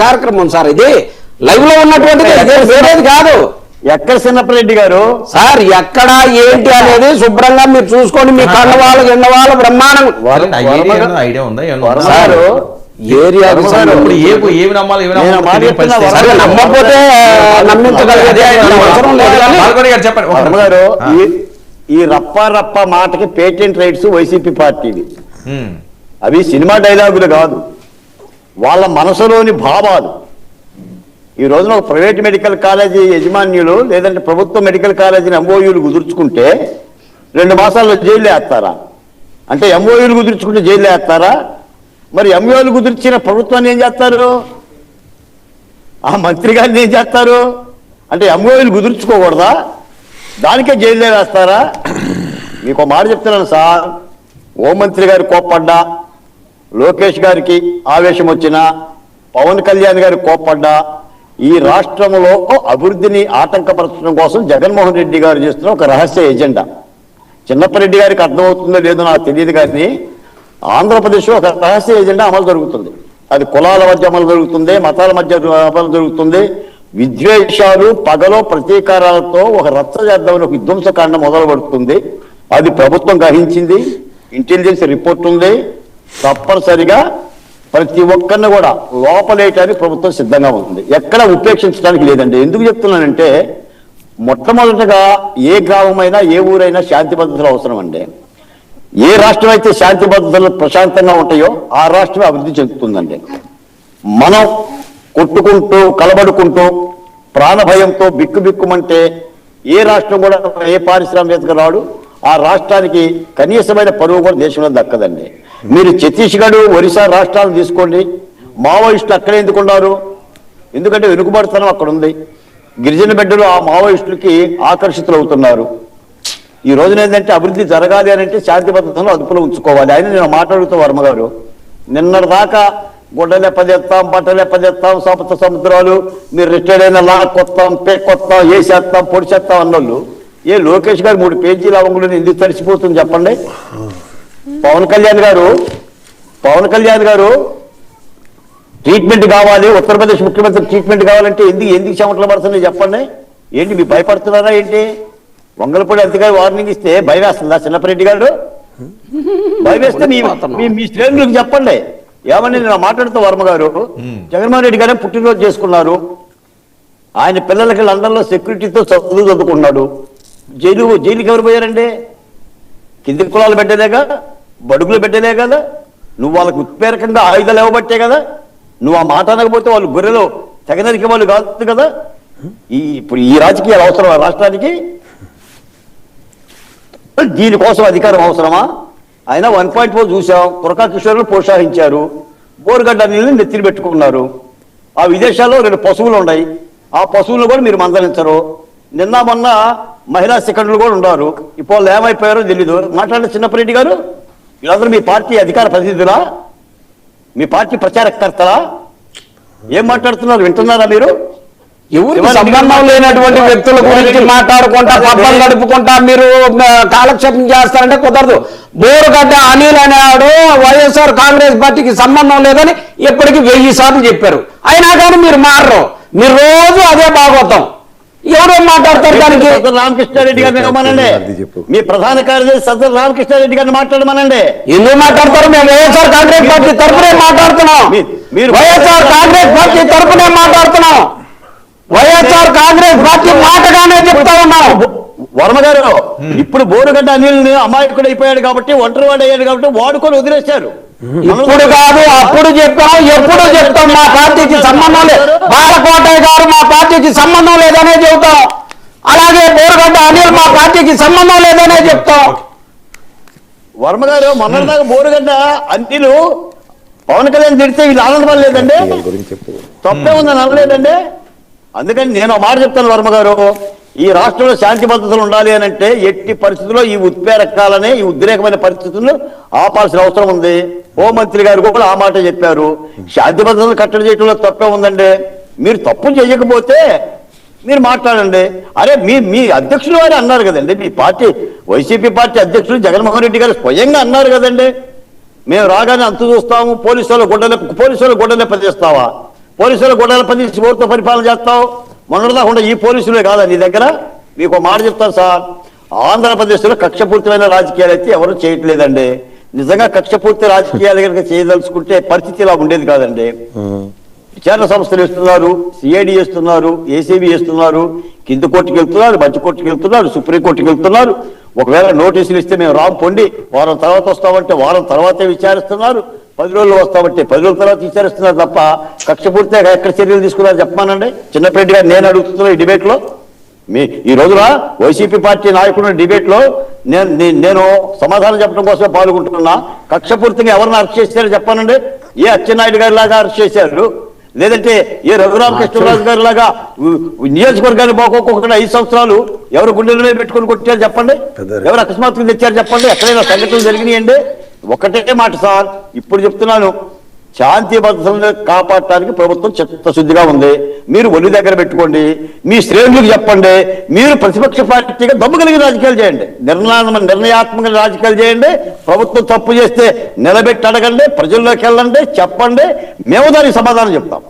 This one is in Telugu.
కార్యక్రమం సార్ ఇది. లైవ్లో ఉన్నటువంటిది వేరేది కాదు. ఎక్కడ చిన్నప్పరెడ్డి గారు? సార్ ఎక్కడ ఏంటి అనేది శుభ్రంగా మీరు చూసుకోండి. మీ కళ్ళ వాళ్ళు గిన్న వాళ్ళు బ్రహ్మాండం. ఐడియా ఉందా. సరే. నమ్మకపోతే నమ్మించగలిగేది అవసరం లేదు చెప్పండి. ఈ ఈ రప్ప రప్ప మాటకి పేటెంట్ రైట్స్ వైసీపీ పార్టీవి ఉమ్. అవి సినిమా డైలాగులు కాదు. వాళ్ళ మనసులోని భావాలు. ఈ రోజున ఒక ప్రైవేట్ మెడికల్ కాలేజీ యజమాన్యులు లేదంటే ప్రభుత్వ మెడికల్ కాలేజీని ఎంఓయూలు కుదుర్చుకుంటే రెండు మాసాల్లో జైలు వేస్తారా? అంటే ఎంఓయూలు కుదుర్చుకుంటే జైలు వేస్తారా? మరి ఎంఓయూలు కుదిర్చిన ప్రభుత్వాన్ని ఏం చేస్తారు? ఆ మంత్రి గారిని ఏం చేస్తారు? అంటే ఎంఓయూలు కుదుర్చుకోకూడదా? దానికే జైల్లో వేస్తారా? మీకు మాట చెప్తున్నాను సార్. హోంమంత్రి గారు కోప్పడ్డా. లోకేష్ గారికి ఆవేశం వచ్చినా పవన్ కళ్యాణ్ గారి కోప్పడ్డా ఈ రాష్ట్రంలో అభివృద్ధిని ఆటంకపరచడం కోసం జగన్మోహన్ రెడ్డి గారు చేస్తున్న ఒక రహస్య ఎజెండా. చిన్నప్పరెడ్డి గారికి అర్థమవుతుందో లేదో నాకు తెలియదు కానీ ఆంధ్రప్రదేశ్లో ఒక రహస్య ఎజెండా అమలు జరుగుతుంది. అది కులాల మధ్య అమలు జరుగుతుంది మతాల మధ్య అమలు జరుగుతుంది. విద్వేషాలు పగలో ప్రతీకారాలతో ఒక రచ్చ చేద్దామని ఒక విధ్వంసకాండ మొదలు పడుతుంది అది ప్రభుత్వం గ్రహించింది ఇంటెలిజెన్స్ రిపోర్ట్ ఉంది. తప్పనిసరిగా ప్రతి ఒక్కరిని కూడా లోపలేయటానికి ప్రభుత్వం సిద్ధంగా ఉంటుంది. ఎక్కడ ఉపేక్షించడానికి లేదండి. ఎందుకు చెప్తున్నానంటే మొట్టమొదటగా ఏ గ్రామమైనా ఏ ఊరైనా శాంతి భద్రతలు అవసరం అండి. ఏ రాష్ట్రం అయితే శాంతి భద్రతలు ప్రశాంతంగా ఉంటాయో ఆ రాష్ట్రం అభివృద్ధి చెందుతుందండి. మనం కొట్టుకుంటూ కలబడుకుంటూ ప్రాణభయంతో బిక్కుబిక్కుమంటే ఏ రాష్ట్రం కూడా ఏ పారిశ్రామికవేత్తగా రాడు. ఆ రాష్ట్రానికి కనీసమైన పరువు కూడా దేశంలో దక్కదండి. మీరు ఛత్తీస్గఢ్ ఒరిస్సా రాష్ట్రాలను తీసుకోండి. మావోయిస్టులు అక్కడే ఎందుకు ఉన్నారు ఎందుకంటే వెనుకబడుతనం అక్కడ ఉంది గిరిజన బిడ్డలు ఆ మావోయిస్టులకి ఆకర్షితులు అవుతున్నారు ఈ రోజున ఏంటంటే అభివృద్ధి జరగాలి అని అంటే శాంతి భద్రతను అదుపులో ఉంచుకోవాలి. ఆయన నేను మాట్లాడుతూ వర్మగారు నిన్నటి దాకా బట్టలే బట్టలెప్పదెత్తాం సముద్ర సముద్రాలు మీరు రిటైర్డ్ అయిన లా కొత్తాం పేకొత్తాం వేసేస్తాం పొడిచేస్తాం అన్నోళ్ళు. ఏ లోకేష్ గారు మూడు పేజీల అవంగులను ఎందుకు తడిసిపోతుంది చెప్పండి. పవన్ కళ్యాణ్ గారు పవన్ కళ్యాణ్ గారు ట్రీట్మెంట్ కావాలి ఉత్తరప్రదేశ్ ముఖ్యమంత్రి ట్రీట్మెంట్ కావాలంటే ఎందుకు ఎందుకు చెమటలు పడుతున్నాయి చెప్పండి. ఏంటి మీరు భయపడుతున్నారా ఏంటి? వంగలపూడి అంతగా వార్నింగ్ ఇస్తే భయం వేస్తుందా చిన్నపరెడ్డి గారు? భయం వేస్తే మీ మీ- శ్రేణులకు చెప్పండి. ఏమని నేను మాట్లాడుతూ వర్మ గారు జగన్మోహన్ రెడ్డి గారే పుట్టినరోజు చేసుకున్నారు. ఆయన పిల్లలకి లండన్లో సెక్యూరిటీతో చదువు చదువుకున్నాడు జైలు జైలుకి ఎవరు పోయారండి? కింది కులాలు పెట్టలేగా బడుగులు పెట్టలే కదా? నువ్వు వాళ్ళకు ఉత్ప్రేరకంగా ఆయుధాలు ఇవ్వబట్టే కదా? నువ్వు ఆ మాట అనకపోతే వాళ్ళు గొర్రెలు తెగనరికే వాళ్ళు కాదు కదా? ఈ ఇప్పుడు ఈ రాజకీయాలు అవసరమా రాష్ట్రానికి? దీనికోసం అధికారం అవసరమా? ఆయన వన్ పాయింట్ ఫోర్ చూసాం పురకా కిషోర్లు ప్రోత్సహించారు బోరుగడ్డ నీళ్ళు నెత్తిని పెట్టుకున్నారు. ఆ విదేశాల్లో రెండు పశువులు ఉన్నాయి. ఆ పశువులు కూడా మీరు మందలించరు. నిన్న మొన్న మహిళా సెకండ్లు కూడా ఉన్నారు. ఇప్పుడు వాళ్ళు ఏమైపోయారో తెలీదు. మాట్లాడే చిన్నప్పరెడ్డి గారు వీళ్ళందరూ మీ పార్టీ అధికార ప్రతినిధులా? మీ పార్టీ ప్రచారకర్తలా? ఏం మాట్లాడుతున్నారు? వింటున్నారా మీరు? ఎవరికి సంబంధం లేనటువంటి వ్యక్తుల గురించి మాట్లాడుకుంటా పబ్బం గడుపుకుంటా మీరు కాలక్షేపం చేస్తారంటే కుదరదు. బోరుగడ్డ అనిల్ అనేవాడు వైఎస్ఆర్ కాంగ్రెస్ పార్టీకి సంబంధం లేదని ఇప్పటికి వెయ్యి సార్లు చెప్పారు. అయినా కానీ మీరు మారరు. మీరు రోజు అదే భాగవతం ఎవరేం మాట్లాడతారు దానికి? రామకృష్ణారెడ్డి గారిని ఇవ్వమనండి మీ ప్రధాన కార్యదర్శి సజ్జల రామకృష్ణారెడ్డి గారిని మాట్లాడమనండి ఎందుకు మాట్లాడతారు? మేము వైఎస్ఆర్ కాంగ్రెస్ పార్టీ తరఫునే మాట్లాడుతున్నాం. మీరు- వైఎస్ఆర్ కాంగ్రెస్ పార్టీ తరఫునే మాట్లాడుతున్నాం. వైఎస్ఆర్ కాంగ్రెస్ పార్టీ మాటగానే చెప్తా ఉన్నాం. వర్మ గారు ఇప్పుడు బోరుగడ్డ అనిల్ అమాయకుడు అయిపోయాడు కాబట్టి ఒంటరి వాడు అయ్యాడు కాబట్టి వాడుకొని వదిలేశారు. ఇప్పుడు కాదు అప్పుడు చెప్పాం ఎప్పుడు చెప్తాం మా పార్టీకి సంబంధం లేదు బాలకోటయ్య గారు మా పార్టీకి సంబంధం లేదనే చెబుతాం. మా పార్టీకి సంబంధం లేదనే చెప్తాం. వర్మ గారు మొన్నటిదాకా బోరుగడ్డ అంటిలు పవన్ కళ్యాణ్ తిడితే వీళ్ళు ఆనందపడ లేదండి తప్పే ఉందని అనలేదండి. అందుకని నేను ఒక మాట చెప్తాను వర్మ గారు ఈ రాష్ట్రంలో శాంతి భద్రతలు ఉండాలి అని అంటే ఎట్టి పరిస్థితుల్లో ఈ ఉత్ప్రేరకాలని ఈ ఉద్రేకమైన పరిస్థితులను ఆపాల్సిన అవసరం ఉంది. హోంమంత్రి గారు కూడా ఆ మాట చెప్పారు. శాంతి భద్రతలు కట్టడి చేయడంలో తప్పే ఉందండి. మీరు తప్పు చేయకపోతే మీరు మాట్లాడండి. అరే మీ మీ అధ్యక్షులు వారే అన్నారు కదండి. మీ పార్టీ వైసీపీ పార్టీ అధ్యక్షులు జగన్మోహన్ రెడ్డి గారు స్వయంగా అన్నారు కదండి. మేము రాగానే అంత చూస్తాము. పోలీసు వాళ్ళు గుడ్డలెప్ప పోలీసు వాళ్ళు గొడ్డలే పనిచేస్తావా? పోలీసు పోలీసులు గొడవల పనిచేసి ఓటుతో పరిపాలన చేస్తావు? మొన్నటిదాకుండా ఈ పోలీసులే కాదా నీ దగ్గర? మీకు మాట చెప్తాను సార్. ఆంధ్రప్రదేశ్లో కక్షపూర్తిమైన రాజకీయాలు అయితే ఎవరు చేయట్లేదండి. నిజంగా కక్షపూర్తి రాజకీయాలు కనుక చేయదలుచుకుంటే పరిస్థితి ఇలా ఉండేది కాదండి. విచారణ సంస్థలు ఇస్తున్నారు సిఐడి ఇస్తున్నారు ఏసీబీ ఇస్తున్నారు కింద కోర్టుకి వెళ్తున్నారు మధ్య కోర్టుకి వెళ్తున్నారు సుప్రీం కోర్టుకి వెళ్తున్నారు. ఒకవేళ నోటీసులు ఇస్తే మేము రాము పొండి వారం తర్వాత వస్తామంటే వారం తర్వాతే విచారిస్తున్నారు. పది రోజులు వస్తామంటే పది రోజుల తర్వాత విచారిస్తున్నారు తప్ప కక్ష పూర్తిగా ఎక్కడ చర్యలు తీసుకున్నారు చెప్పమానండి. చిన్నపేట గారు నేను అడుగుతున్నా ఈ డిబేట్లో మీ ఈ రోజున వైసీపీ పార్టీ నాయకుడు డిబేట్లో నేను నేను సమాధానం చెప్పడం కోసం పాల్గొంటున్నా. కక్షపూర్తిగా ఎవరిని అరెస్ట్ చేశారో చెప్పానండి ఏ అచ్చెన్నాయుడు గారి లాగా అరెస్ట్ చేశారు? లేదంటే ఏ రఘురామకృష్ణరాజు గారి లాగా నియోజకవర్గాన్ని బాగోకుండా ఐదు సంవత్సరాలు ఎవరు గుండెల పెట్టుకొని కొట్టారు చెప్పండి? ఎవరు అకస్మాత్తుగా తెచ్చారు చెప్పండి? ఎక్కడైనా సంఘటనలు జరిగినాయండి? ఒకటే మాట సార్ ఇప్పుడు చెప్తున్నాను. శాంతి భద్రతలను కాపాడటానికి ప్రభుత్వం చిత్తశుద్ధిగా ఉంది. మీరు ఒలి దగ్గర పెట్టుకోండి. మీ శ్రేణులకు చెప్పండి. మీరు ప్రతిపక్ష పార్టీగా దమ్ము కలిగిన రాజకీయాలు చేయండి. నిర్ణయ నిర్ణయాత్మక రాజకీయాలు చేయండి. ప్రభుత్వం తప్పు చేస్తే నిలబెట్టి అడగండి. ప్రజల్లోకి వెళ్ళండి. చెప్పండి. మేము దానికి సమాధానం చెప్తాం.